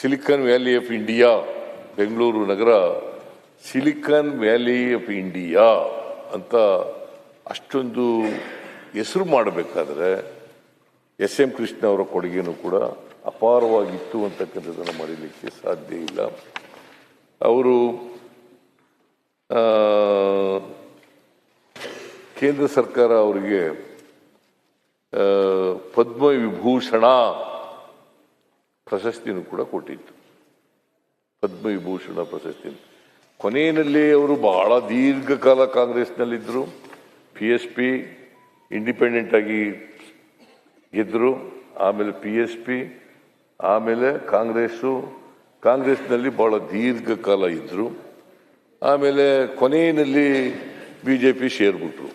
Silicon Valley of India Bengaluru Nagar silicon valley of India ಅಂತ ಅಷ್ಟೊಂದು ಹೆಸರು ಮಾಡಬೇಕಾದ್ರೆ ಎಸ್ ಎಂ ಕೃಷ್ಣ ಅವರ ಕೊಡುಗೆನೂ ಕೂಡ ಅಪಾರವಾಗಿತ್ತು ಅಂತಕ್ಕಂಥದ್ದನ್ನು ಮರೀಲಿಕ್ಕೆ ಸಾಧ್ಯ ಇಲ್ಲ. ಅವರು ಕೇಂದ್ರ ಸರ್ಕಾರ ಅವರಿಗೆ ಪದ್ಮ ವಿಭೂಷಣ ಪ್ರಶಸ್ತಿನೂ ಕೂಡ ಕೊಟ್ಟಿತ್ತು. ಪದ್ಮವಿಭೂಷಣ ಪ್ರಶಸ್ತಿ ಕೊನೆಯಲ್ಲಿ ಅವರು ಬಹಳ ದೀರ್ಘಕಾಲ ಕಾಂಗ್ರೆಸ್ನಲ್ಲಿದ್ದರು. ಪಿ ಎಸ್ ಪಿ ಇಂಡಿಪೆಂಡೆಂಟ್ ಆಗಿ ಗೆದ್ದರು. ಆಮೇಲೆ ಪಿ ಎಸ್ ಪಿ, ಆಮೇಲೆ ಕಾಂಗ್ರೆಸ್ಸು. ಕಾಂಗ್ರೆಸ್ನಲ್ಲಿ ಬಹಳ ದೀರ್ಘಕಾಲ ಇದ್ದರು. ಆಮೇಲೆ ಕೊನೆಯಲ್ಲಿ ಬಿ ಜೆ ಪಿ ಸೇರ್ಬಿಟ್ರು.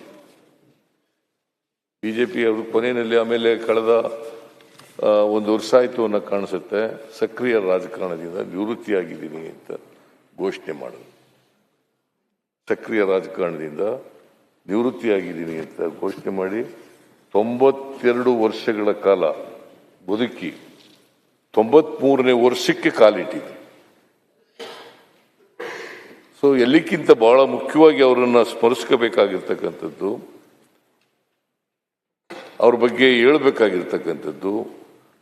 ಬಿ ಜೆ ಪಿ ಅವರು ಕೊನೆಯಲ್ಲಿ ಆಮೇಲೆ ಕಳೆದ ಒಂದು ವರ್ಷ ಆಯಿತು ಅನ್ನೋ ಕಾಣಿಸುತ್ತೆ. ಸಕ್ರಿಯ ರಾಜಕಾರಣದಿಂದ ನಿವೃತ್ತಿಯಾಗಿದ್ದೀನಿ ಅಂತ ಘೋಷಣೆ ಮಾಡೋದು ಸಕ್ರಿಯ ರಾಜಕಾರಣದಿಂದ ನಿವೃತ್ತಿಯಾಗಿದ್ದೀನಿ ಅಂತ ಘೋಷಣೆ ಮಾಡಿ ತೊಂಬತ್ತೆರಡು ವರ್ಷಗಳ ಕಾಲ ಬದುಕಿ ತೊಂಬತ್ಮೂರನೇ ವರ್ಷಕ್ಕೆ ಕಾಲಿಟ್ಟಿದೆ ಸೊ ಎಲ್ಲಿಕ್ಕಿಂತ ಬಹಳ ಮುಖ್ಯವಾಗಿ ಅವರನ್ನು ಸ್ಮರಿಸ್ಕೋಬೇಕಾಗಿರ್ತಕ್ಕಂಥದ್ದು, ಅವ್ರ ಬಗ್ಗೆ ಹೇಳ್ಬೇಕಾಗಿರ್ತಕ್ಕಂಥದ್ದು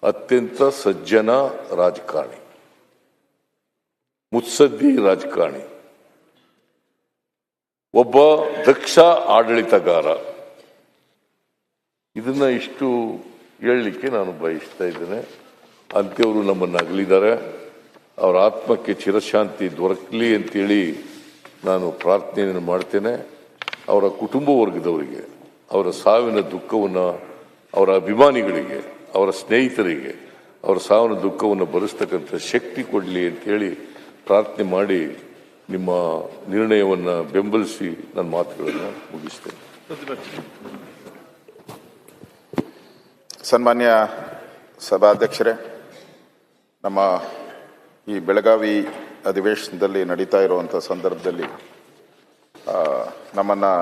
ಅತ್ಯಂತ ಸಜ್ಜನ ರಾಜಕಾರಣಿ, ಮುತ್ಸದ್ದಿ ರಾಜಕಾರಣಿ, ಒಬ್ಬ ದಕ್ಷ ಆಡಳಿತಗಾರ. ಇದನ್ನ ಇಷ್ಟು ಹೇಳಲಿಕ್ಕೆ ನಾನು ಬಯಸ್ತಾ ಇದ್ದೇನೆ. ಅಂತ್ಯವರು ನಮ್ಮನ್ನು ಅಗಲಿದ್ದಾರೆ. ಅವರ ಆತ್ಮಕ್ಕೆ ಚಿರಶಾಂತಿ ದೊರಕಲಿ ಅಂತೇಳಿ ನಾನು ಪ್ರಾರ್ಥನೆಯನ್ನು ಮಾಡ್ತೇನೆ. ಅವರ ಕುಟುಂಬ ವರ್ಗದವರಿಗೆ, ಅವರ ಸಾವಿನ ದುಃಖವನ್ನು ಅವರ ಅಭಿಮಾನಿಗಳಿಗೆ ಅವರ ಸ್ನೇಹಿತರಿಗೆ ಅವರ ಸಾವಿನ ದುಃಖವನ್ನು ಭರಿಸ್ತಕ್ಕಂಥ ಶಕ್ತಿ ಕೊಡಲಿ ಅಂತೇಳಿ ಪ್ರಾರ್ಥನೆ ಮಾಡಿ ನಿಮ್ಮ ನಿರ್ಣಯವನ್ನು ಬೆಂಬಲಿಸಿ ನನ್ನ ಮಾತುಗಳನ್ನು ಮುಗಿಸ್ತೇನೆ. ಸನ್ಮಾನ್ಯ ಸಭಾಧ್ಯಕ್ಷರೇ, ನಮ್ಮ ಈ ಬೆಳಗಾವಿ ಅಧಿವೇಶನದಲ್ಲಿ ನಡೀತಾ ಇರುವಂಥ ಸಂದರ್ಭದಲ್ಲಿ ನಮ್ಮನ್ನು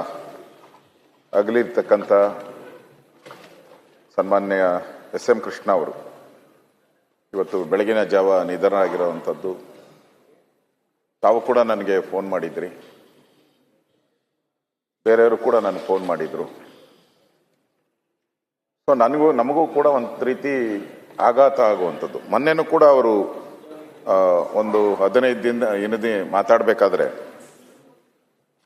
ಅಗಲಿರ್ತಕ್ಕಂಥ ಸನ್ಮಾನ್ಯ ಎಸ್ ಎಂ ಕೃಷ್ಣ ಅವರು. ಇವತ್ತು ಬೆಳಗಿನ ಜಾವ ನಿಧನ ಆಗಿರುವಂಥದ್ದು ತಾವು ಕೂಡ ನನಗೆ ಫೋನ್ ಮಾಡಿದ್ರಿ. ಬೇರೆಯವರು ಕೂಡ ನನಗೆ ಫೋನ್ ಮಾಡಿದ್ರು. ಸೊ ನನಗೂ, ನಮಗೂ ಕೂಡ ಒಂದು ರೀತಿ ಆಘಾತ ಆಗುವಂಥದ್ದು. ಮೊನ್ನೆನೂ ಕೂಡ ಅವರು ಒಂದು ಹದಿನೈದು ದಿನ ಏನದಿ ಮಾತಾಡಬೇಕಾದ್ರೆ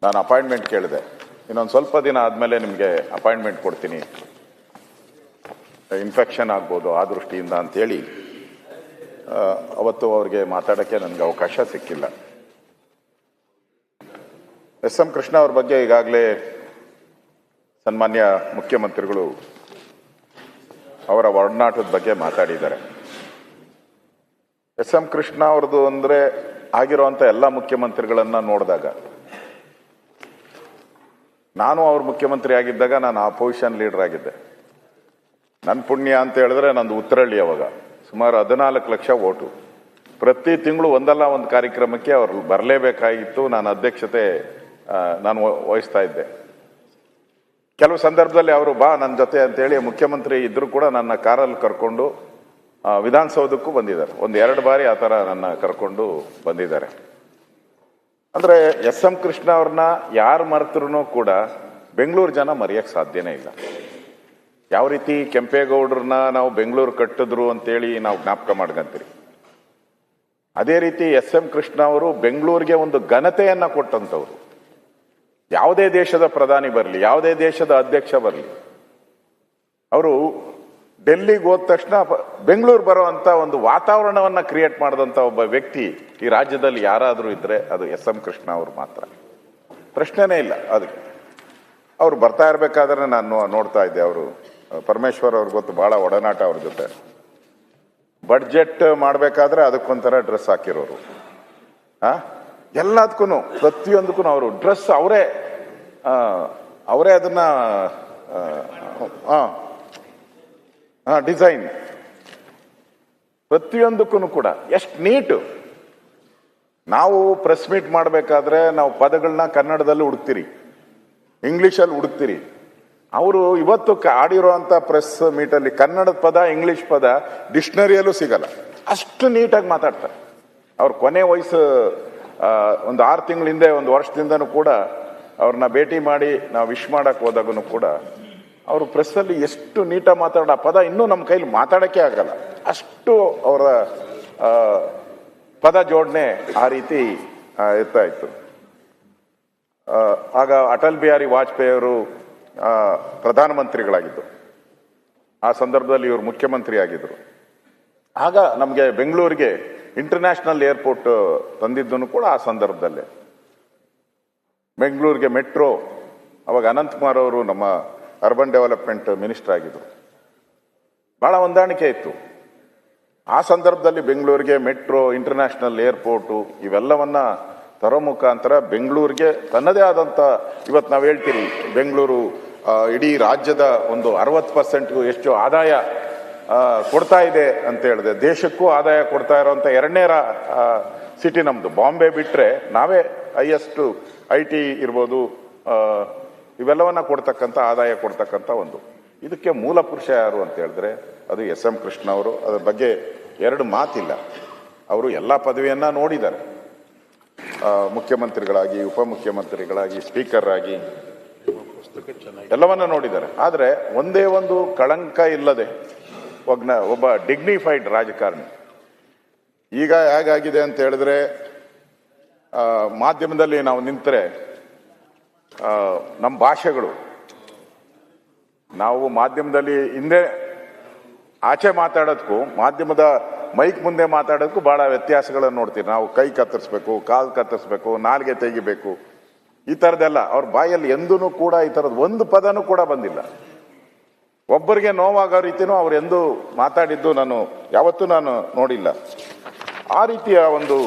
ನಾನು ಅಪಾಯಿಂಟ್ಮೆಂಟ್ ಕೇಳಿದೆ. ಇನ್ನೊಂದು ಸ್ವಲ್ಪ ದಿನ ಆದಮೇಲೆ ನಿಮಗೆ ಅಪಾಯಿಂಟ್ಮೆಂಟ್ ಕೊಡ್ತೀನಿ. ಇನ್ಫೆಕ್ಷನ್ ಆಗ್ಬೋದು ಆ ದೃಷ್ಟಿಯಿಂದ ಅಂಥೇಳಿ ಅವತ್ತು ಅವ್ರಿಗೆ ಮಾತಾಡೋಕ್ಕೆ ನನಗೆ ಅವಕಾಶ ಸಿಕ್ಕಿಲ್ಲ. ಎಸ್ ಎಂ ಕೃಷ್ಣ ಅವ್ರ ಬಗ್ಗೆ ಈಗಾಗಲೇ ಸನ್ಮಾನ್ಯ ಮುಖ್ಯಮಂತ್ರಿಗಳು ಅವರ ಒಡನಾಟದ ಬಗ್ಗೆ ಮಾತಾಡಿದ್ದಾರೆ. ಎಸ್ ಎಂ ಕೃಷ್ಣ ಅವ್ರದ್ದು ಅಂದ್ರೆ ಆಗಿರುವಂತ ಎಲ್ಲ ಮುಖ್ಯಮಂತ್ರಿಗಳನ್ನ ನೋಡಿದಾಗ, ನಾನು ಅವ್ರ ಮುಖ್ಯಮಂತ್ರಿ ಆಗಿದ್ದಾಗ ನಾನು ಆಪೋಸಿಷನ್ ಲೀಡರ್ ಆಗಿದ್ದೆ. ನನ್ನ ಪುಣ್ಯ ಅಂತ ಹೇಳಿದ್ರೆ ನಂದು ಉತ್ತರಳ್ಳಿ ಅವಾಗ. ಸುಮಾರು ಹದಿನಾಲ್ಕು ಲಕ್ಷ ಓಟು. ಪ್ರತಿ ತಿಂಗಳು ಒಂದಲ್ಲ ಒಂದು ಕಾರ್ಯಕ್ರಮಕ್ಕೆ ಅವರು ಬರಲೇಬೇಕಾಗಿತ್ತು. ನಾನು ಅಧ್ಯಕ್ಷತೆ ನಾನು ವಹ- ವಹಿಸ್ತಾ ಇದ್ದೆ. ಕೆಲವು ಸಂದರ್ಭದಲ್ಲಿ ಅವರು, ಬಾ ನನ್ನ ಜೊತೆ ಅಂತೇಳಿ ಮುಖ್ಯಮಂತ್ರಿ ಇದ್ದರೂ ಕೂಡ ನನ್ನ ಕಾರಲ್ಲಿ ಕರ್ಕೊಂಡು ವಿಧಾನಸೌಧಕ್ಕೂ ಬಂದಿದ್ದಾರೆ. ಒಂದು ಎರಡು ಬಾರಿ ಆ ಥರ ನನ್ನ ಕರ್ಕೊಂಡು ಬಂದಿದ್ದಾರೆ. ಅಂದರೆ ಎಸ್ ಎಂ ಕೃಷ್ಣ ಅವ್ರನ್ನ ಯಾರು ಮರೆತರೂ ಕೂಡ ಬೆಂಗಳೂರು ಜನ ಮರೆಯೋಕ್ಕೆ ಸಾಧ್ಯನೇ ಇಲ್ಲ. ಯಾವ ರೀತಿ ಕೆಂಪೇಗೌಡ್ರನ್ನ ನಾವು ಬೆಂಗಳೂರು ಕಟ್ಟಿದ್ರು ಅಂತೇಳಿ ನಾವು ಜ್ಞಾಪಕ ಮಾಡ್ಕೊಂತೀರಿ. ಅದೇ ರೀತಿ ಎಸ್ ಎಂ ಕೃಷ್ಣ ಅವರು ಬೆಂಗಳೂರಿಗೆ ಒಂದು ಘನತೆಯನ್ನು ಕೊಟ್ಟಂಥವ್ರು ಯಾವುದೇ ದೇಶದ ಪ್ರಧಾನಿ ಬರಲಿ, ಯಾವುದೇ ದೇಶದ ಅಧ್ಯಕ್ಷ ಬರಲಿ, ಅವರು ಡೆಲ್ಲಿಗೆ ಹೋದ ತಕ್ಷಣ ಬೆಂಗಳೂರು ಬರುವಂತ ಒಂದು ವಾತಾವರಣವನ್ನ ಕ್ರಿಯೇಟ್ ಮಾಡಿದಂಥ ಒಬ್ಬ ವ್ಯಕ್ತಿ ಈ ರಾಜ್ಯದಲ್ಲಿ ಯಾರಾದರೂ ಇದ್ರೆ ಅದು ಎಸ್ ಎಂ ಕೃಷ್ಣ ಅವರು ಮಾತ್ರ. ಪ್ರಶ್ನೆನೇ ಇಲ್ಲ ಅದಕ್ಕೆ ಅವ್ರು ಬರ್ತಾ ಇರಬೇಕಾದ್ರೆ ನಾನು ನೋಡ್ತಾ ಇದ್ದೆ ಅವರು. ಪರಮೇಶ್ವರ್ ಅವ್ರಿಗೆ ಗೊತ್ತು, ಭಾಳ ಒಡನಾಟ ಅವ್ರ ಜೊತೆ. ಬಡ್ಜೆಟ್ ಮಾಡಬೇಕಾದ್ರೆ ಅದಕ್ಕೊಂಥರ ಡ್ರೆಸ್ ಹಾಕಿರೋರು. ಆ? ಎಲ್ಲದಕ್ಕೂ ಪ್ರತಿಯೊಂದಕ್ಕೂ ಅವರು. ಡ್ರೆಸ್ ಅವರೇ ಅವರೇ ಅದನ್ನ ಹಾಂ ಡಿಸೈನ್. ಪ್ರತಿಯೊಂದಕ್ಕೂ ಕೂಡ. ಎಷ್ಟು ನೀಟು. ನಾವು ಪ್ರೆಸ್ ಮೀಟ್ ಮಾಡಬೇಕಾದ್ರೆ ನಾವು ಪದಗಳನ್ನ ಕನ್ನಡದಲ್ಲಿ ಹುಡುಕ್ತೀರಿ ಇಂಗ್ಲೀಷಲ್ಲಿ ಹುಡುಕ್ತೀರಿ ಅವರು ಇವತ್ತು ಆಡಿರುವಂತ ಪ್ರೆಸ್ ಮೀಟಲ್ಲಿ ಕನ್ನಡದ ಪದ ಇಂಗ್ಲಿಷ್ ಪದ ಡಿಕ್ಷನರಿಯಲ್ಲೂ ಸಿಗಲ್ಲ. ಅಷ್ಟು ನೀಟಾಗಿ ಮಾತಾಡ್ತಾರೆ. ಅವ್ರ ಕೊನೆ ವಯಸ್ಸು ಒಂದು ಆರು ತಿಂಗಳ ಹಿಂದೆ, ಒಂದು ವರ್ಷದಿಂದನೂ ಕೂಡ ಅವ್ರನ್ನ ಭೇಟಿ ಮಾಡಿ ನಾವು ವಿಶ್ ಮಾಡಕ್ಕೆ ಹೋದಾಗೂ ಕೂಡ ಅವರು ಪ್ರೆಸ್ಸಲ್ಲಿ ಎಷ್ಟು ನೀಟಾಗಿ ಮಾತಾಡೋ ಪದ ಇನ್ನೂ ನಮ್ಮ ಕೈಲಿ ಮಾತಾಡೋಕ್ಕೆ ಆಗಲ್ಲ. ಅಷ್ಟು ಅವರ ಪದ ಜೋಡಣೆ ಆ ರೀತಿ ಇರ್ತಾ ಇತ್ತು. ಆಗ ಅಟಲ್ ಬಿಹಾರಿ ವಾಜಪೇಯಿ ಅವರು ಪ್ರಧಾನಮಂತ್ರಿಗಳಾಗಿದ್ದು. ಆ ಸಂದರ್ಭದಲ್ಲಿ ಇವರು ಮುಖ್ಯಮಂತ್ರಿ ಆಗಿದ್ದರು ಆಗ ನಮಗೆ ಬೆಂಗಳೂರಿಗೆ ಇಂಟರ್ನ್ಯಾಷನಲ್ ಏರ್ಪೋರ್ಟ್ ತಂದಿದ್ದನ್ನು ಕೂಡ ಆ ಸಂದರ್ಭದಲ್ಲೇ. ಬೆಂಗಳೂರಿಗೆ ಮೆಟ್ರೋ, ಅವಾಗ ಅನಂತಕುಮಾರ್ ಅವರು ನಮ್ಮ ಅರ್ಬನ್ ಡೆವಲಪ್ಮೆಂಟ್ ಮಿನಿಸ್ಟರ್ ಆಗಿದ್ದರು ಭಾಳ ಹೊಂದಾಣಿಕೆ ಇತ್ತು. ಆ ಸಂದರ್ಭದಲ್ಲಿ ಬೆಂಗಳೂರಿಗೆ ಮೆಟ್ರೋ, ಇಂಟರ್ನ್ಯಾಷನಲ್ ಏರ್ಪೋರ್ಟು ಇವೆಲ್ಲವನ್ನು ತರೋ ಮುಖಾಂತರ ಬೆಂಗಳೂರಿಗೆ ತನ್ನದೇ ಆದಂಥ ಇವತ್ತು ನಾವು ಹೇಳ್ತೀರಿ, ಬೆಂಗಳೂರು ಇಡೀ ರಾಜ್ಯದ ಒಂದು ಅರವತ್ತು ಪರ್ಸೆಂಟ್ಗೂ ಎಷ್ಟು ಆದಾಯ ಕೊಡ್ತಾ ಇದೆ ಅಂತ ಹೇಳಿದೆ. ದೇಶಕ್ಕೂ ಆದಾಯ ಕೊಡ್ತಾ ಇರೋವಂಥ ಎರಡನೇ ಸಿಟಿ ನಮ್ಮದು ಬಾಂಬೆ ಬಿಟ್ಟರೆ ನಾವೇ ಹೈಯೆಸ್ಟ್ ಐ ಟಿ ಇರ್ಬೋದು ಇವೆಲ್ಲವನ್ನು ಕೊಡ್ತಕ್ಕಂಥ, ಆದಾಯ ಕೊಡ್ತಕ್ಕಂಥ ಒಂದು. ಇದಕ್ಕೆ ಮೂಲ ಪುರುಷ ಯಾರು ಅಂತ ಹೇಳಿದ್ರೆ, ಅದು ಎಸ್ ಎಂ ಕೃಷ್ಣ ಅವರು. ಅದ್ರ ಬಗ್ಗೆ ಎರಡು ಮಾತಿಲ್ಲ. ಅವರು ಎಲ್ಲ ಪದವಿಯನ್ನ ನೋಡಿದ್ದಾರೆ. ಮುಖ್ಯಮಂತ್ರಿಗಳಾಗಿ, ಉಪಮುಖ್ಯಮಂತ್ರಿಗಳಾಗಿ, ಸ್ಪೀಕರ್ ಆಗಿ. ಎಲ್ಲವನ್ನ ನೋಡಿದ್ದಾರೆ. ಆದರೆ ಒಂದೇ ಒಂದು ಕಳಂಕ ಇಲ್ಲದೆ ಒಗ್ನ ಒಬ್ಬ ಡಿಗ್ನಿಫೈಡ್ ರಾಜಕಾರಣಿ. ಈಗ ಹೇಗಾಗಿದೆ ಅಂತ ಹೇಳಿದ್ರೆ ಮಾಧ್ಯಮದಲ್ಲಿ ನಾವು ನಿಂತರೆ ನಮ್ಮ ಭಾಷೆಗಳು, ನಾವು ಮಾಧ್ಯಮದಲ್ಲಿ ಹಿಂದೆ ಆಚೆ ಮಾತಾಡೋದಕ್ಕೂ ಮಾಧ್ಯಮದ ಮೈಕ್ ಮುಂದೆ ಮಾತಾಡೋದಕ್ಕೂ ಭಾಳ ವ್ಯತ್ಯಾಸಗಳನ್ನು ನೋಡ್ತೀವಿ ನಾವು ಕೈ ಕತ್ತರಿಸ್ಬೇಕು, ಕಾಲು ಕತ್ತರಿಸ್ಬೇಕು, ನಾಲ್ಗೆ ತೆಗಿಬೇಕು. ಈ ಥರದ್ದೆಲ್ಲ ಅವ್ರ ಬಾಯಲ್ಲಿ ಎಂದೂ ಕೂಡ ಈ ಥರದ್ದು ಒಂದು ಪದನೂ ಕೂಡ ಬಂದಿಲ್ಲ. ಒಬ್ಬರಿಗೆ ನೋವಾಗೋ ರೀತಿನೂ ಅವ್ರು ಎಂದೂ ಮಾತಾಡಿದ್ದು ನಾನು ಯಾವತ್ತೂ ನಾನು ನೋಡಿಲ್ಲ. ಆ ರೀತಿಯ ಒಂದು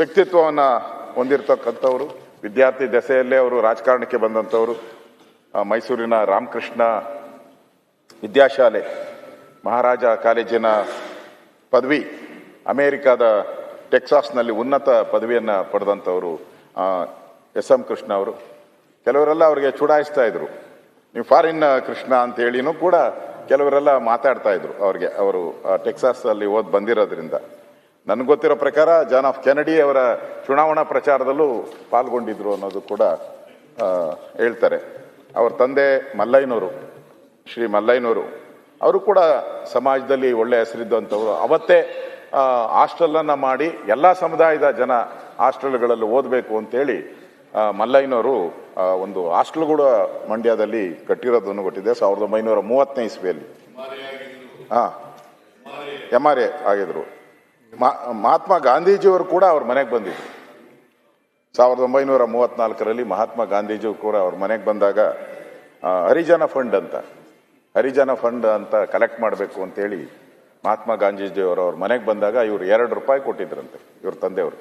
ವ್ಯಕ್ತಿತ್ವವನ್ನು ಹೊಂದಿರತಕ್ಕಂಥವ್ರು, ವಿದ್ಯಾರ್ಥಿ ದೆಸೆಯಲ್ಲೇ ಅವರು ರಾಜಕಾರಣಕ್ಕೆ ಬಂದಂಥವ್ರು ಮೈಸೂರಿನ ರಾಮಕೃಷ್ಣ ವಿದ್ಯಾಶಾಲೆ, ಮಹಾರಾಜ ಕಾಲೇಜಿನ ಪದವಿ, ಅಮೇರಿಕಾದ ಟೆಕ್ಸಾಸ್ನಲ್ಲಿ ಉನ್ನತ ಪದವಿಯನ್ನು ಪಡೆದಂಥವರು ಎಸ್. ಎಂ. ಕೃಷ್ಣ ಅವರು. ಕೆಲವರೆಲ್ಲ ಅವರಿಗೆ ಚುಡಾಯಿಸ್ತಾ ಇದ್ರು. ನೀವು ಫಾರಿನ್ ಕೃಷ್ಣ ಅಂತ ಹೇಳಿನೂ ಕೂಡ ಕೆಲವರೆಲ್ಲ ಮಾತಾಡ್ತಾ ಇದ್ರು ಅವ್ರಿಗೆ ಅವರು ಆ, ಟೆಕ್ಸಾಸ್ ಅಲ್ಲಿ ಓದ್ ಬಂದಿರೋದ್ರಿಂದ. ನನಗೆ ಗೊತ್ತಿರೋ ಪ್ರಕಾರ ಜಾನ್ ಆಫ್ ಕೆನಡಿ ಅವರ ಚುನಾವಣಾ ಪ್ರಚಾರದಲ್ಲೂ ಪಾಲ್ಗೊಂಡಿದ್ರು ಅನ್ನೋದು ಕೂಡ ಹೇಳ್ತಾರೆ. ಅವ್ರ ತಂದೆ ಮಲ್ಲಯ್ಯನವರು ಶ್ರೀ ಮಲ್ಲಯ್ಯನವರು ಅವರು ಕೂಡ ಸಮಾಜದಲ್ಲಿ ಒಳ್ಳೆ ಹೆಸರಿದ್ದಂಥವ್ರು. ಅವತ್ತೇ ಹಾಸ್ಟೆಲನ್ನು ಮಾಡಿ ಎಲ್ಲ ಸಮುದಾಯದ ಜನ ಹಾಸ್ಟೆಲ್ಗಳಲ್ಲಿ ಓದಬೇಕು ಅಂತೇಳಿ ಮಲ್ಲಯ್ಯನವರು ಒಂದು ಹಾಸ್ಟೆಲ್ ಕೂಡ ಮಂಡ್ಯದಲ್ಲಿ ಕಟ್ಟಿರೋದನ್ನು ಕೊಟ್ಟಿದೆ ಸಾವಿರದ ಒಂಬೈನೂರ ಮೂವತ್ತನೇ ಇಸ್ವಿಯಲ್ಲಿ. ಹಾಂ. ಎಂ ಆರ್ ಎ ಆಗಿದ್ರು. ಮಹಾತ್ಮ ಗಾಂಧೀಜಿಯವರು ಕೂಡ ಅವ್ರ ಮನೆಗೆ ಬಂದಿದ್ರು. ಸಾವಿರದ ಒಂಬೈನೂರ ಮೂವತ್ತ್ನಾಲ್ಕರಲ್ಲಿ ಮಹಾತ್ಮ ಗಾಂಧೀಜಿ ಕೂಡ ಅವ್ರ ಮನೆಗೆ ಬಂದಾಗ ಹರಿಜನ ಫಂಡ್ ಅಂತ ಹರಿಜನ ಫಂಡ್ ಅಂತ ಕಲೆಕ್ಟ್ ಮಾಡಬೇಕು ಅಂತೇಳಿ ಮಹಾತ್ಮ ಗಾಂಧೀಜಿಯವರು ಅವ್ರ ಮನೆಗೆ ಬಂದಾಗ ಇವರು ಎರಡು ರೂಪಾಯಿ ಕೊಟ್ಟಿದ್ರಂತೆ, ಇವ್ರ ತಂದೆಯವರು.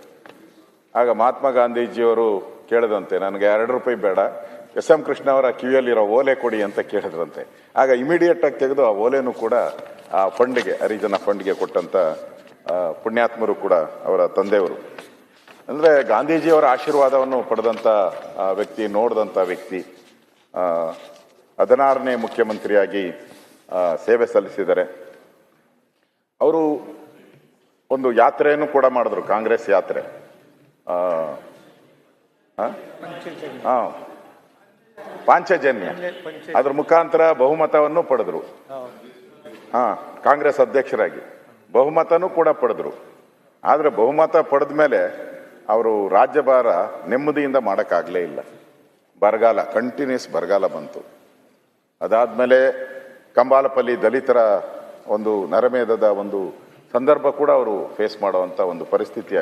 ಆಗ ಮಹಾತ್ಮ ಗಾಂಧೀಜಿಯವರು ಕೇಳಿದಂತೆ, ನನಗೆ ಎರಡು ರೂಪಾಯಿ ಬೇಡ, ಎಸ್ ಎಂ ಕೃಷ್ಣ ಅವರ ಕಿವಿಯಲ್ಲಿರೋ ಓಲೆ ಕೊಡಿ ಅಂತ ಕೇಳಿದ್ರಂತೆ. ಆಗ ಇಮಿಡಿಯೇಟ್ ಆಗಿ ತೆಗೆದು ಆ ಓಲೆನೂ ಕೂಡ, ಆ ಫಂಡ್ಗೆ, ಹರಿಜನ ಫಂಡ್ಗೆ ಕೊಟ್ಟಂತ ಪುಣ್ಯಾತ್ಮರು ಕೂಡ ಅವರ ತಂದೆಯವರು. ಅಂದ್ರೆ ಗಾಂಧೀಜಿಯವರ ಆಶೀರ್ವಾದವನ್ನು ಪಡೆದಂತ ವ್ಯಕ್ತಿ, ನೋಡಿದಂತ ವ್ಯಕ್ತಿ ಹದಿನಾರನೇ ಮುಖ್ಯಮಂತ್ರಿಯಾಗಿ ಸೇವೆ ಸಲ್ಲಿಸಿದ್ದಾರೆ. ಅವರು ಒಂದು ಯಾತ್ರೆಯನ್ನು ಕೂಡ ಮಾಡಿದ್ರು ಕಾಂಗ್ರೆಸ್ ಯಾತ್ರೆ? ಆ, ಪಾಂಚಜನ್ಯ. ಅದ್ರ ಮುಖಾಂತರ ಬಹುಮತವನ್ನು ಪಡೆದ್ರು. ಹಾ ಕಾಂಗ್ರೆಸ್ ಅಧ್ಯಕ್ಷರಾಗಿ. ಬಹುಮತನೂ ಕೂಡ ಪಡೆದ್ರು. ಆದ್ರೆ ಬಹುಮತ ಪಡೆದ ಮೇಲೆ ಅವರು ರಾಜ್ಯಭಾರ ನೆಮ್ಮದಿಯಿಂದ ಮಾಡೋಕ್ಕಾಗಲೇ ಇಲ್ಲ. ಬರಗಾಲ ಕಂಟಿನ್ಯೂಸ್ ಬರಗಾಲ ಬಂತು. ಅದಾದ್ಮೇಲೆ ಕಂಬಾಲಪಲ್ಲಿ ದಲಿತರ ಒಂದು ನರಮೇಧದ ಒಂದು ಸಂದರ್ಭ ಕೂಡ ಅವರು ಫೇಸ್ ಮಾಡುವಂಥ ಒಂದು ಪರಿಸ್ಥಿತಿ